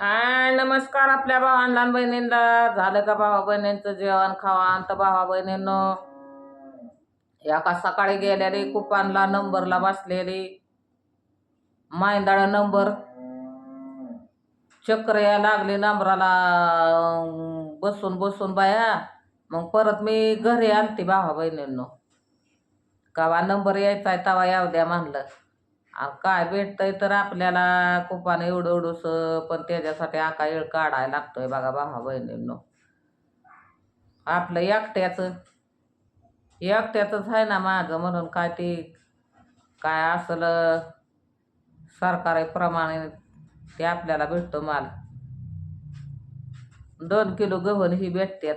हाय नमस्कार आपल्या भावा लहान बहिणींना. झालं का भावा बहिणींचं जेवण खावा तर भावा बहिणींनो एका सकाळी गेलेली कुपानला नंबरला बसलेली. मायंदाळ नंबर. चक्र या लागली नंबराला बसून बसून बाया. मग परत मी घरी आणते भावा बहिणींनो. कवा नंबर यायचा आहे तवा याव द्या म्हणलं. काय भेटतंय तर आपल्याला कुपानं एवढं एवढूस पण त्याच्यासाठी आका येळ काढायला लागतोय बघा भावा बहिणींनो. आपलं एकट्याचं. एकट्याचंच आहे ना माझं म्हणून काय ते काय असलं सरकारप्रमाणे ते आपल्याला भेटतो माल. दोन किलो गव्हाण ही भेटते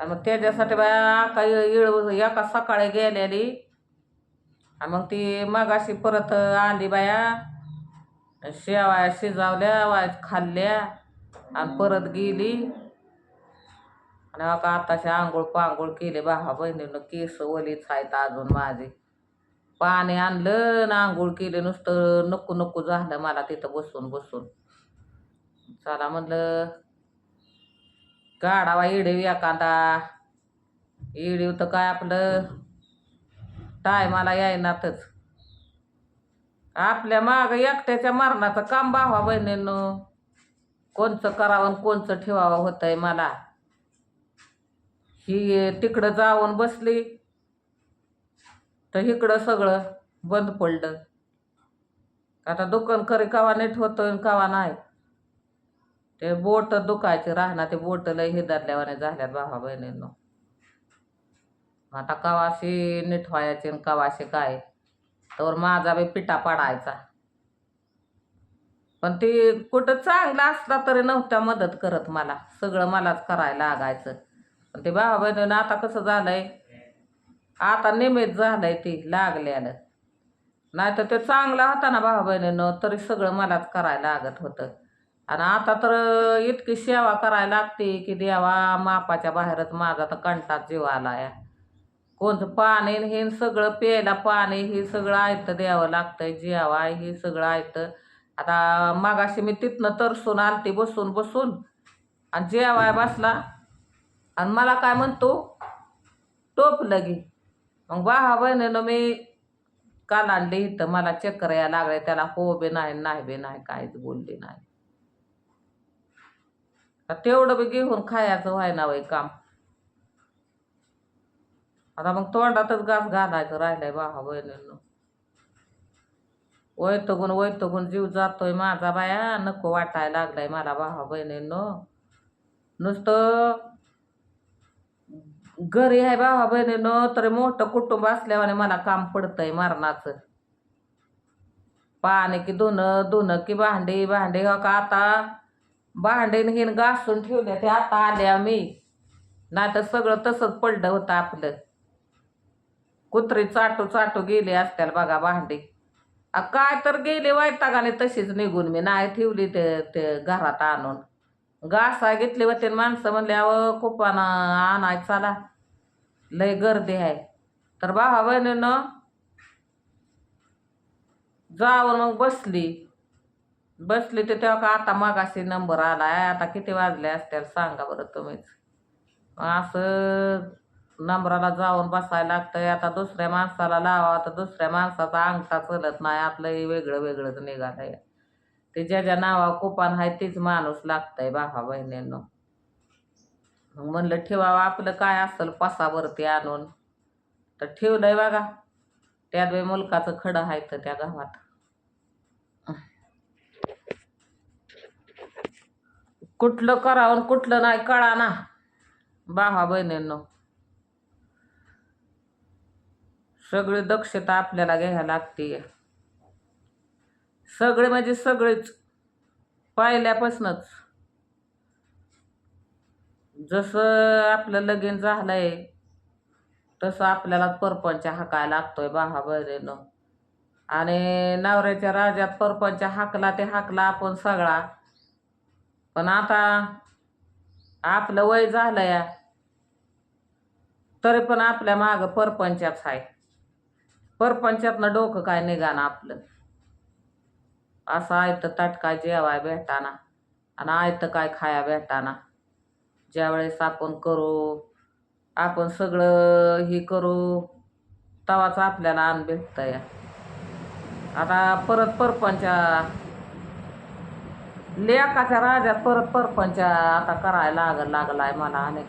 आणि मग त्याच्यासाठी बाया आका येळ एका सकाळी गेलेली मग ती मगाशी परत आली बाया. शेवाया शिजावल्या वाय खाल्ल्या आणि परत गेली. आणि मग आताशी आंघोळ पांघोळ केले बाहा बहिणीनं केस ओलीच आहेत अजून माझे. पाणी आणलं ना आंघोळ केले नुसतं नको नको झालं मला तिथं बसून बसून. चला म्हणलं काढावा इडीव एखादा. इडीव तर काय आपलं टायमाला यायनातच. आपल्या माग एकट्याच्या मरणाचं काम भावा बहिणीनं. कोणचं करावं आणि कोणचं ठेवावं होतंय मला. ही तिकडं जाऊन बसली तर इकडं सगळं बंद पडलं. आता दुकान खरी कवा नीट होतोय आणि कवा नाही. ते बोट दुखायचे राहणार ते बोट लय हिदारल्यावाने झाल्यात भावा बहिणींनो. आता कवाशी नीट व्हायचे आणि कवाशी काय? तर माझा बी पिटा पडायचा. पण ते कुठं चांगला असला तरी नव्हता मदत करत मला. सगळं मलाच करायला लागायचं. पण ते भावा बहिणीनं आता कसं झालंय? आता निमित झालंय ती लागल्यानं. नाही तर ते चांगला होता ना भावा बहिणीनं तरी सगळं मलाच करायला लागत होतं. आणि आता तर इतकी सेवा करायला लागते की देवा मापाच्या बाहेरच माझा तर कंटात जीव आलाय. कोणतं पाणी हे सगळं प्यायला पाणी हे सगळं आयतं द्यावं लागतंय जेवा हे सगळं आयतं. आता मागाशी मी तिथनं तरसून आलती बसून बसून आणि जेवाय बसला. आणि मला काय म्हणतो टोप लगी मग बाहा बहिणीनं मी काल आणली इथं मला चक्कर या लागले त्याला हो बे नाही नाही बे नाही काहीच बोलली नाही. आता तेवढं बी घेऊन खायचं व्हाय ना वय काम. आता मग तोंडातच घास घालायचं राहिलंय बाहा बहिणीनं वैतगून वैतगून जीव जातोय माझा बाया नको वाटायला लागलाय मला भावा बहिणींनो नुसतं घरी आहे भावा बहिणीनं तरी मोठं कुटुंब असल्यावाने मला काम पडतंय मरणाचं. पाणी की धुणं धुणं की भांडी भांडी हो का आता भांडीन हिन घासून ठेवले ते आता आल्या मी. नाही तर सगळं तसंच पडलं होतं आपलं. कुत्री चाटू चाटू गेली असत्याल बघा भांडी. आ काय तर गेली वैतागाने तशीच निघून मी नाही ठेवली ते ते घरात आणून. घासा घेतली होते माणसं म्हणले अहो कुपानं आणाय चला. लय गर्दी आहे. तर भावा बहिणीनं जाऊन मग बसली. बसली तर तेव्हा का आता मागाशी नंबर आला आहे आता किती वाजले असतील सांगा बरं तुम्हीच. मग असं नंबराला जाऊन बसायला लागतंय. आता दुसऱ्या माणसाला लावा. तर दुसऱ्या माणसाचा अंगठा चलत नाही. आपलंही वेगळं वेगळंच निघालंय. ते ज्या ज्या नावा कुपान आहे तीच माणूस लागतंय भावा बहिणींनो. मग म्हणलं ठेवावं आपलं काय असेल पासावरती आणून. तर ठेवलंय बघा. त्यात बी मुलकाचं खडं आहे तर त्या गावात. कुठलं करावं आणि कुठलं नाही कळा ना बाहा बहिणींनो. सगळी दक्षता आपल्याला घ्यायला लागते. सगळे म्हणजे सगळेच. पाहिल्यापासूनच. जसं आपलं लगीन झालंय तसं आपल्याला परपंच हाकायला लागतोय बाहा बहिणीनं. आणि नवऱ्याच्या राजात परपंच हाकला ते हाकला आपण सगळा. पण आता आपलं वय झालंय. तरी पण आपल्या मागं परपंचाच आहे. परपंचातनं डोकं काय निघाणं आपलं? असं आयतं ताट काय जेवाय भेटाना आणि आयतं काय खाया भेटाना. ज्यावेळेस आपण करू आपण सगळं हे करू तवाच आपल्याला अन्न भेटतं या. आता परत परपंचा लेकाच्या राजात परत परपंचा आता करायला लाग लागलाय मला अनेक.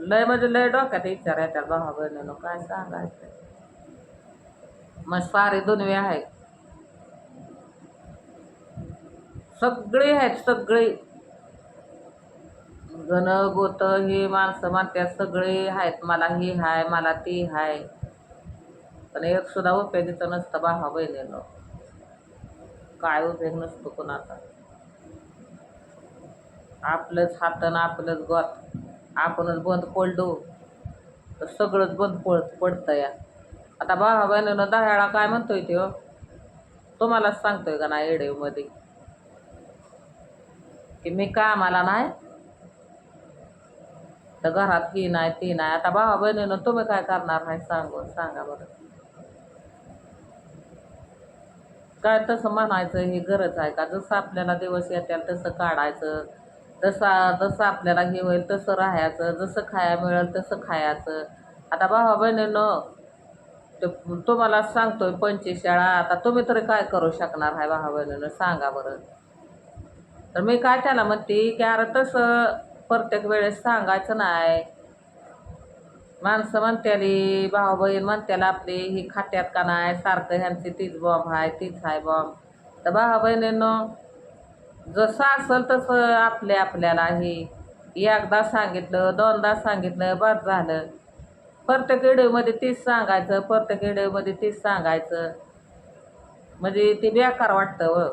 लय म्हणजे लय डोक्यात विचार येतात भावा बहिणीनं. काय सांगायचं? मग सारे दुनवे आहेत सगळे आहेत सगळे. गण गोत हे माणसं म्हणतात सगळे आहेत. मला ही हाय मला ती हाय. पण एक सुद्धा उपयोगीचं नसतं भावा बहिणीनं. काय उपयोग नसतो कोणाचा. आपलंच हातन आपलंच गोत. आपणच बंद पडलो. तर सगळंच बंद पडत पडतं या आता भावा बहिणीनं दह्याळा काय म्हणतोय तो तुम्हालाच सांगतोय का नाही एडेमध्ये की मी कामाला नाही. तर घरात ही नाही ती नाही. आता भावा बहिणीनं तुम्ही काय करणार नाही सांगून सांगा बरं. काय तसं म्हणायचं ही गरज आहे का? जसं आपल्याला दिवस येत्याल तसं काढायचं. जसा जसं आपल्याला हे होईल तसं राहायचं. जसं खाया मिळेल तसं खायचं. आता भावा बहिणीनं ते तुम्हाला सांगतोय पंचवीस शाळा. आता तुम्ही तरी काय करू शकणार आहे भावा बहिणीनं? सांगा बरं. तर मी काय त्याला म्हणते की अरे तसं प्रत्येक वेळेस सांगायचं नाही. माणसं म्हणत्याली भाऊ बहीण म्हणत्याला आपली ही खात्यात का नाही? सारखं ह्यांची तीच बॉम्ब आहे तीच आहे बॉम्ब तर भाऊ बहिणीनं जसं असेल तसं आपले आपल्याला हे एकदा सांगितलं दोनदा सांगितलं बस झालं. प्रत्येक व्हिडिओमध्ये तीच सांगायचं प्रत्येक व्हिडिओमध्ये तीच सांगायचं. म्हणजे ते बेकार वाटतं व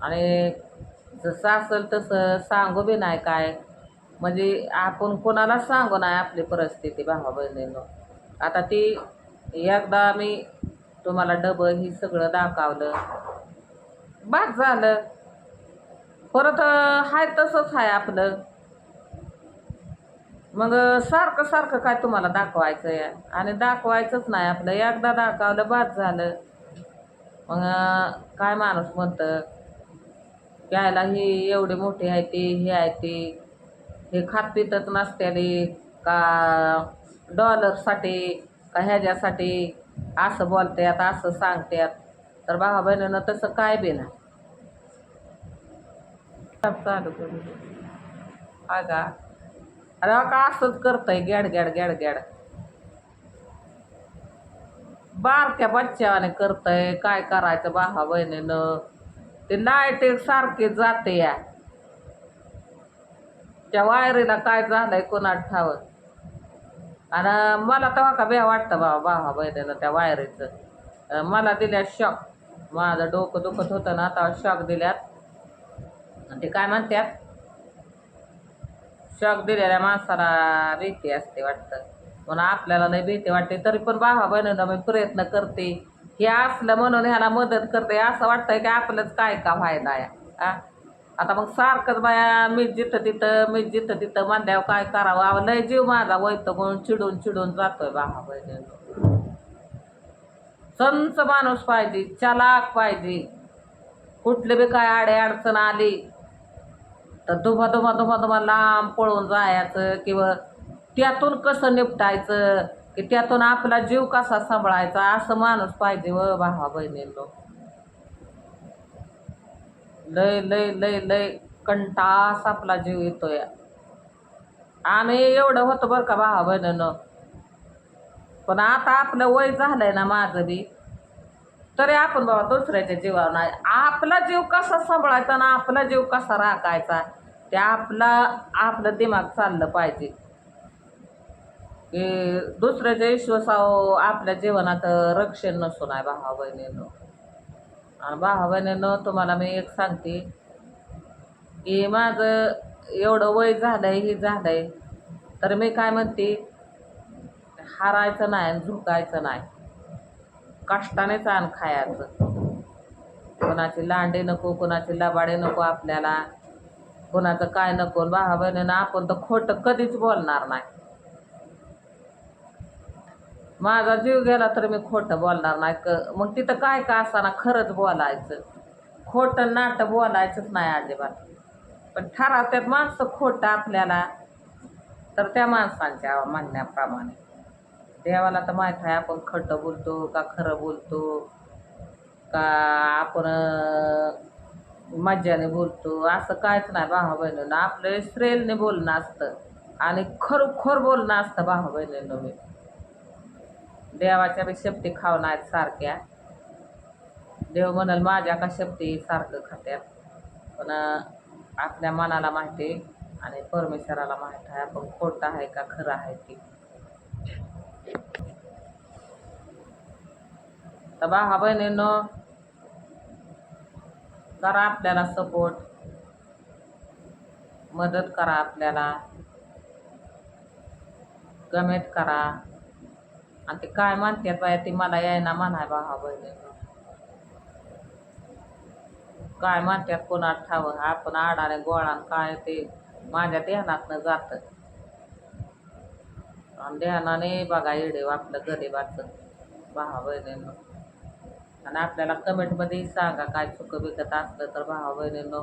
आणि जसं असेल तसं सांगू बी नाही काय. म्हणजे आपण कोणाला सांगू नाही आपली परिस्थिती भावा बहिणीनं. आता ती एकदा मी तुम्हाला डबं ही सगळं दाखवलं. बाद झालं. परत हाय तसंच आहे आपलं. मग सारखं सारखं काय तुम्हाला दाखवायचं आहे आणि दाखवायचंच नाही आपलं. एकदा दाखवलं बाद झालं. मग काय माणूस म्हणतं? घ्यायला ही एवढी मोठी आहे ती ही आहे ती. हे खात पितच नसत्याली. का डॉलरसाठी का ह्याच्यासाठी असं बोलतात असं सांगतात तर भावा बहिणीनं तसं काय बी नाही. चालू करू हा अरे का असंच करतंय? गॅड गॅड गॅड गॅड. बारक्या बच्च्यावाने करतंय. काय करायचं बाहा बहिणीनं? ते लाइट सारखे जाते या. त्या वायरीला काय झालंय कोणात ठाव आणि मला तेव्हा का बे वाटतं बाबा बाहा बहिणीला त्या वायरीचं? मला दिल्या शॉक माझं डोकं दुखत होतं ना आता शॉक दिल्यात. ते काय म्हणतात शॉक दिलेल्या माणसाला भीती असते वाटतं. म्हणून आपल्याला नाही भीती वाटते. तरी पण भावा बहिणीनं मी प्रयत्न करते. हे असलं म्हणून ह्याला मदत करते. असं वाटतंय की आपलंच काय का फायदा आहे? आता मग सारखंच बाया मी जिथं तिथं मी जिथं तिथं म्हणल्यावर काय करावं? अहो, लय जीव माझा वैत म्हणून चिडून चिडून जातोय भावा बहिणीनं. संच माणूस पाहिजे चलाक पाहिजे. कुठले बी काय आडे अडचण आली तर दुबा दुमा दुमा दुमा लांब पळून जायचं किंवा त्यातून कसं निपटायचं की त्यातून आपला जीव कसा सांभाळायचा असं माणूस पाहिजे व भावा बहिणींनो. लय लय लय लय कंटास आपला जीव येतोय. आणि एवढं होतं बरं का भावा बहिणीनं. पण आता आपलं वय झालंय ना माझं बी. तरी आपण बाबा दुसऱ्याच्या जीवावर नाही. आपला जीव कसा सांभाळायचा ना आपला जीव कसा राखायचा ते आपला आपलं दिमाग चाललं पाहिजे. की दुसऱ्याच्या विश्वासावर आपल्या जीवनात रक्षण नसून आहे भावा बहिणीनं. आणि भावा बहिणीनं तुम्हाला मी एक सांगते. की माझं एवढं वय झालंय हे झालंय. तर मी काय म्हणते हारायचं नाही आणि झुकायचं नाही. कष्टानेच आण खायचं. कोणाची लांडे नको कोणाची लबाडे नको आपल्याला. कोणाचं काय नको भावा बहिणीनं आपण तर खोटं कधीच बोलणार नाही. माझा जीव गेला तर मी खोटं बोलणार नाही. क मग तिथं काय का असताना खरंच बोलायचं? खोटं नाटं बोलायचंच नाही अजिबात. पण ठरावत्यात माणसं खोटं आपल्याला तर त्या माणसांच्या म्हणण्याप्रमाणे. देवाला तर माहीत आहे आपण खोटं बोलतो का खरं बोलतो? का आपण मज्जाने बोलतो. असं काहीच नाही भावा बहिणीनं. आपलं श्रेलने बोलणं असतं. आणि खरोखर बोलणं असतं भावा बहिणीनं मी. देवाच्या बी शेपटी खाऊ नाहीत सारख्या. देव म्हणाल माझ्या का शेपटी सारखं खात्यात. पण आपल्या मनाला माहिती आहे आणि परमेश्वराला माहीत आहे. आपण खोटं आहे का खरं आहे ते. तर भावा बहिणीनं करा आपल्याला सपोर्ट मदत करा आपल्याला. कमेंट करा. आणि ते काय म्हणतात बाया ते मला यायना म्हणाय भावा बहिणीनं काय म्हणतात कोणा ठावं? आपण आडाने गोळान काय ते माझ्या ध्यानातनं जातं. आणि ध्यानाने बघा येडे आपलं गरिबाचं. भावा बहिणीनं आणि आपल्याला कमेंटमध्ये सांगा काय चुकं बिकत असलं तर भावा बहिणीनं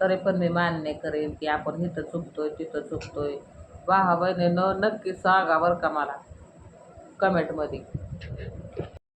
तरी पण मी मान्य करेन की आपण इथं चुकतोय तिथं चुकतोय. भावा बहिणीनं नक्की सांगा बरं का मला. कमेंटमध्ये.